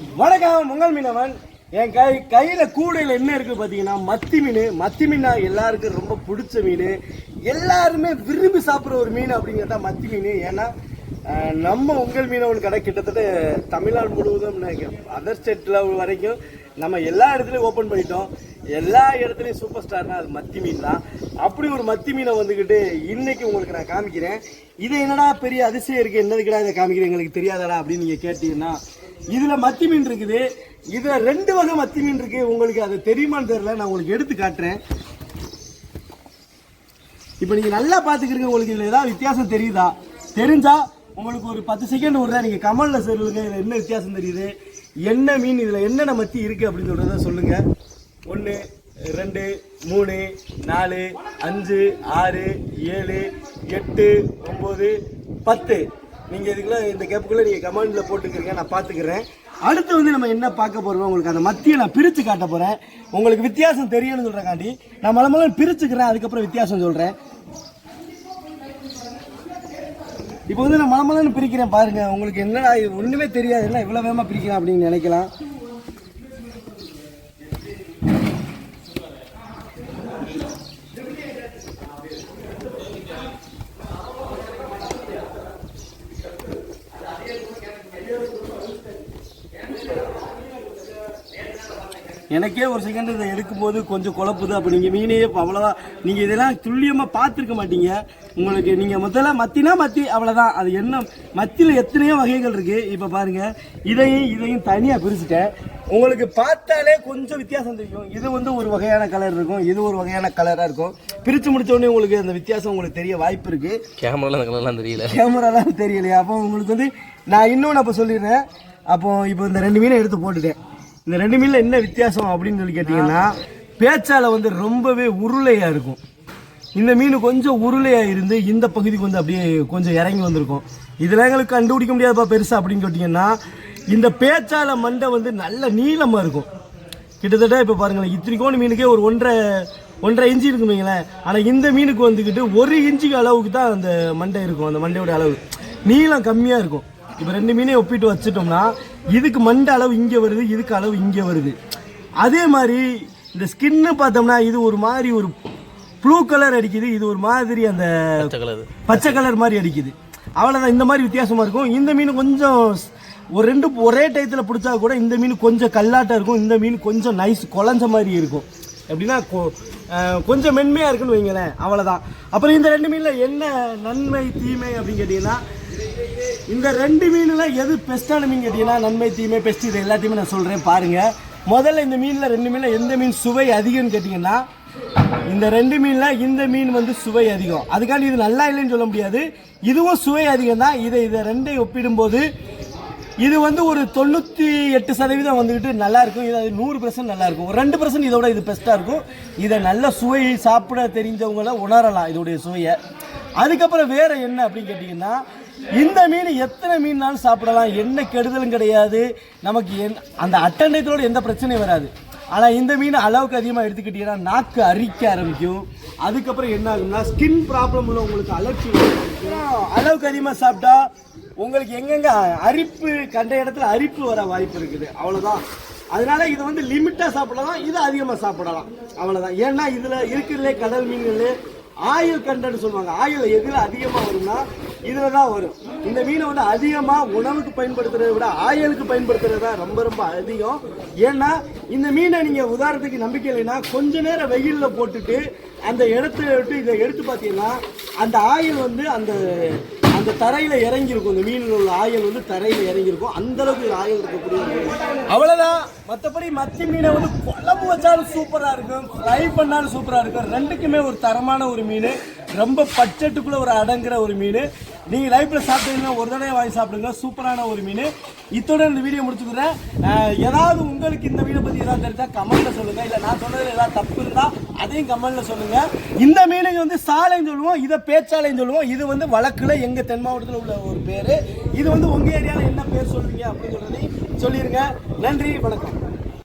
வணக்கம் முங்கல் மீனவன். என் கை கையில் கூடையில் என்ன இருக்குது பார்த்தீங்கன்னா மத்தி மீன். மத்தி மீனா எல்லாருக்கும் ரொம்ப பிடிச்ச மீன். எல்லாருமே விரும்பி சாப்பிட்ற ஒரு மீன் அப்படிங்கிறது தான் மத்தி மீன். ஏன்னா நம்ம உங்கள் மீனவன் கடை கிட்டத்தட்ட தமிழ்நாடு முழுவதும் அதர் ஸ்டேட்டில் வரைக்கும் நம்ம எல்லா இடத்துலையும் ஓப்பன் பண்ணிட்டோம். எல்லா இடத்துலையும் சூப்பர் ஸ்டார்னா அது மத்தி மீன் தான். அப்படி ஒரு மத்தி மீனை வந்துக்கிட்டு இன்னைக்கு உங்களுக்கு நான் காமிக்கிறேன். இது என்னடா பெரிய அதிசயம் இருக்குது என்னதுக்கடா இதை காமிக்கிறேன்? எங்களுக்கு தெரியாதடா அப்படின்னு நீங்கள் கேட்டீங்கன்னா இதுல மத்தி மீன் இருக்குது. இதுல ரெண்டு வகை மத்தி மீன் இருக்கு. உங்களுக்கு அது தெரியுமான்னு தெரியல. நான் உங்களுக்கு எடுத்து காட்டுறேன். இப்போ நீங்க நல்லா பாத்துக்கிறீங்க உங்களுக்கு இதுல ஏதாவது வித்தியாசம் தெரியுதா? தெரிஞ்சா உங்களுக்கு ஒரு பத்து செகண்ட் விடுறேன். நீங்க கமல்ல சொல்லுங்க. இதுல என்ன வித்தியாசம் தெரியுது? என்ன மீன்? இதுல என்னென்ன மத்தி இருக்கு அப்படின்னு சொல்றத சொல்லுங்க. ஒன்று ரெண்டு மூணு நாலு அஞ்சு ஆறு ஏழு எட்டு ஒம்பது பத்து. நீங்கள் இதுக்குள்ள இந்த கேப்புக்குள்ளே நீங்கள் கமெண்ட்ல போட்டுக்கிறீங்க நான் பார்த்துக்கிறேன் அடுத்து வந்து நம்ம என்ன பார்க்க போகிறோம் உங்களுக்கு அந்த மத்தியை நான் பிரித்து காட்ட போகிறேன் உங்களுக்கு வித்தியாசம் தெரியணும்னு சொல்றேன் நான் மலை மலை பிரிச்சுக்கிறேன் அதுக்கப்புறம் வித்தியாசம் சொல்கிறேன் இப்போ வந்து நான் மலமலன்னு பிரிக்கிறேன் பாருங்க. உங்களுக்கு என்னடா இது ஒன்றுமே தெரியாது என்ன இவ்வளோ வேகமாக பிரிக்கிறேன் அப்படின்னு நினைக்கலாம். எனக்கே ஒரு செகண்ட் இதை எடுக்கும்போது கொஞ்சம் குழப்புது. அப்போ நீங்கள் மீனையே இப்போ அவ்வளோதான் நீங்கள் இதெல்லாம் துல்லியமாக பார்த்துருக்க மாட்டீங்க. உங்களுக்கு நீங்கள் முதல்ல மத்தினா மத்தி அவ்வளோதான் அது என்ன மத்தியில் எத்தனையோ வகைகள் இருக்குது இப்போ பாருங்கள் இதையும் இதையும் தனியாக பிரிச்சுட்டேன். உங்களுக்கு பார்த்தாலே கொஞ்சம் வித்தியாசம் தெரியும். இது வந்து ஒரு வகையான கலர் இருக்கும் இது ஒரு வகையான கலராக இருக்கும். பிரித்து முடிச்ச உடனே உங்களுக்கு அந்த வித்தியாசம் உங்களுக்கு தெரிய வாய்ப்பு இருக்குது அந்த கலர்லாம் தெரியல. கேமராலாம் தெரியலையா. அப்போ உங்களுக்கு வந்து நான் இன்னொன்று அப்போ சொல்லிடுறேன். அப்போ இப்போ இந்த ரெண்டு மீனை எடுத்து போட்டுட்டேன். இந்த ரெண்டு மீனில் என்ன வித்தியாசம் அப்படின்னு சொல்லி கேட்டிங்கன்னா பேச்சால வந்து ரொம்பவே உருளையாக இருக்கும். இந்த மீன் கொஞ்சம் உருளையாக இருந்து இந்த பகுதிக்கு வந்து அப்படியே கொஞ்சம் இறங்கி வந்திருக்கும். இதெல்லாம் எங்களுக்கு கண்டுபிடிக்க முடியாதுப்பா பெருசா அப்படின்னு கேட்டிங்கன்னா இந்த பேச்சால மண்டை வந்து நல்ல நீளமாக இருக்கும். கிட்டத்தட்ட இப்போ பாருங்களேன் இத்தனைக்கோணு மீனுக்கே ஒரு ஒன்றரை ஒன்றரை இன்ச்சு இருக்கும் வைங்களேன். ஆனால் இந்த மீனுக்கு வந்துக்கிட்டு ஒரு இன்ச்சுக்கு அளவுக்கு தான் அந்த மண்டை இருக்கும் அந்த மண்டையோட அளவு. நீளம் கம்மியாக இருக்கும். இப்போ ரெண்டு மீனையும் ஒப்பிட்டு வச்சுட்டோம்னா இதுக்கு மண்டை அளவு இங்கே வருது இதுக்கு அளவு இங்கே வருது. அதே மாதிரி இந்த ஸ்கின்னு பார்த்தோம்னா இது ஒரு மாதிரி ஒரு ப்ளூ கலர் அடிக்குது இது ஒரு மாதிரி அந்த பச்சை கலர் பச்சை கலர் மாதிரி அடிக்குது. அவ்வளோதான் இந்த மாதிரி வித்தியாசமா இருக்கும். இந்த மீன் கொஞ்சம் ஒரு ரெண்டு ஒரே டயத்தில் பிடிச்சா கூட இந்த மீன் கொஞ்சம் கல்லாட்டம் இருக்கும் இந்த மீன் கொஞ்சம் நைஸ் குழஞ்ச மாதிரி இருக்கும். எப்படின்னா கொஞ்சம் மென்மையாக இருக்குன்னு வைங்களேன் அவ்வளோதான் அப்புறம் இந்த ரெண்டு மீனில் என்ன நன்மை தீமை அப்படின்னு கேட்டிங்கன்னா இந்த ரெண்டு மீனில் எது பெஸ்ட்டான மீன் கேட்டிங்கன்னா நன்மை தீமை பெஸ்ட் இது எல்லாத்தையுமே நான் சொல்கிறேன் பாருங்கள் முதல்ல இந்த மீனில் ரெண்டு மீனில் எந்த மீன் சுவை அதிகம்னு கேட்டிங்கன்னா இந்த ரெண்டு மீனில் இந்த மீன் வந்து சுவை அதிகம். அதுக்காண்டி இது நல்லா இல்லைன்னு சொல்ல முடியாது. இதுவும் சுவை அதிகம் தான் இதை இதை ரெண்டையும் ஒப்பிடும்போது இது வந்து ஒரு தொண்ணூற்றி எட்டு சதவீதம் வந்துக்கிட்டு நல்லா இருக்கும். இது நூறு பர்சன்ட் நல்லா இருக்கும். ஒரு ரெண்டு பர்சன்ட் இதோட இது பெஸ்ட்டாக இருக்கும். இதை நல்ல சுவை சாப்பிட தெரிஞ்சவங்கள உணரலாம் இதோடைய சுவையை. அதுக்கப்புறம் வேறு என்ன அப்படின்னு கேட்டிங்கன்னா இந்த மீன் எத்தனை மீன்னாலும் சாப்பிடலாம். என்ன கெடுதலும் கிடையாது. நமக்கு என் அந்த அட்டண்டயத்தோட எந்த பிரச்சனையும் வராது. ஆனால் இந்த மீன் அளவுக்கு அதிகமாக எடுத்துக்கிட்டீங்கன்னா நாக்கு அரிக்க ஆரம்பிக்கும். அதுக்கப்புறம் என்ன ஆகும்னா ஸ்கின் ப்ராப்ளம் உள்ள உங்களுக்கு அலர்ஜி அளவுக்கு அதிகமாக சாப்பிட்டா உங்களுக்கு எங்கெங்கே அரிப்பு கண்ட இடத்துல அரிப்பு வர வாய்ப்பு இருக்குது. அவ்வளோதான் அதனால இதை வந்து லிமிட்டாக சாப்பிடலாம். இது அதிகமாக சாப்பிடலாம். அவ்வளோதான் ஏன்னா இதில் இருக்கிறதுலே கடல் மீன்கள் ஆயில் கண்டன்னு சொல்லுவாங்க. ஆயில் எதில் அதிகமாக வரும்னா இதில் தான் வரும். இந்த மீனை வந்து அதிகமாக உணவுக்கு பயன்படுத்துறதை விட ஆயிலுக்கு பயன்படுத்துறது தான் ரொம்ப ரொம்ப அதிகம். ஏன்னா இந்த மீனை நீங்கள் உதாரணத்துக்கு நம்பிக்கை இல்லைன்னா கொஞ்ச நேரம் வெயிலில் போட்டுட்டு அந்த இடத்த விட்டு இதை எடுத்து பார்த்தீங்கன்னா அந்த ஆயில் வந்து அந்த அந்த தரையில் இறங்கியிருக்கும். இந்த மீனில் உள்ள ஆயில் வந்து தரையில் இறங்கியிருக்கும். அந்தளவுக்கு அந்த அளவுக்கு இது ஆயில் இருக்கக்கூடிய அவ்வளோதான் மற்றபடி மத்தி மீனை வந்து குழம்பு வச்சாலும் சூப்பராக இருக்கும். ஃப்ரை பண்ணாலும் சூப்பராக இருக்கும். ரெண்டுக்குமே ஒரு தரமான ஒரு மீன். ரொம்ப பட்ஜெட்டுக்குள்ள ஒரு அடங்குற ஒரு மீன். நீங்க லைஃப்ல சாப்பிட்டீங்கன்னா ஒரு தடவை வாங்கி சாப்பிடுங்க. சூப்பரான ஒரு மீன். இத்தோட இந்த வீடியோ முடிச்சுக்கிறேன். ஏதாவது உங்களுக்கு இந்த மீனை பத்தி ஏதாவது தெரிஞ்சா கமெண்ட்ல சொல்லுங்க. இல்ல நான் சொன்னதுல ஏதாவது தப்பு இருந்தா அதையும் கமெண்ட்ல சொல்லுங்க. இந்த மீனுக்கு வந்து சாலைன்னு சொல்லுவோம். இதை பேச்சாலைன்னு சொல்லுவோம். இது வந்து வழக்குல எங்க தென் மாவட்டத்தில் உள்ள ஒரு பேரு. இது வந்து உங்க ஏரியால என்ன பேர் சொல்றீங்க அப்படின்னு சொல்றதையும் சொல்லிருங்க. நன்றி வணக்கம்.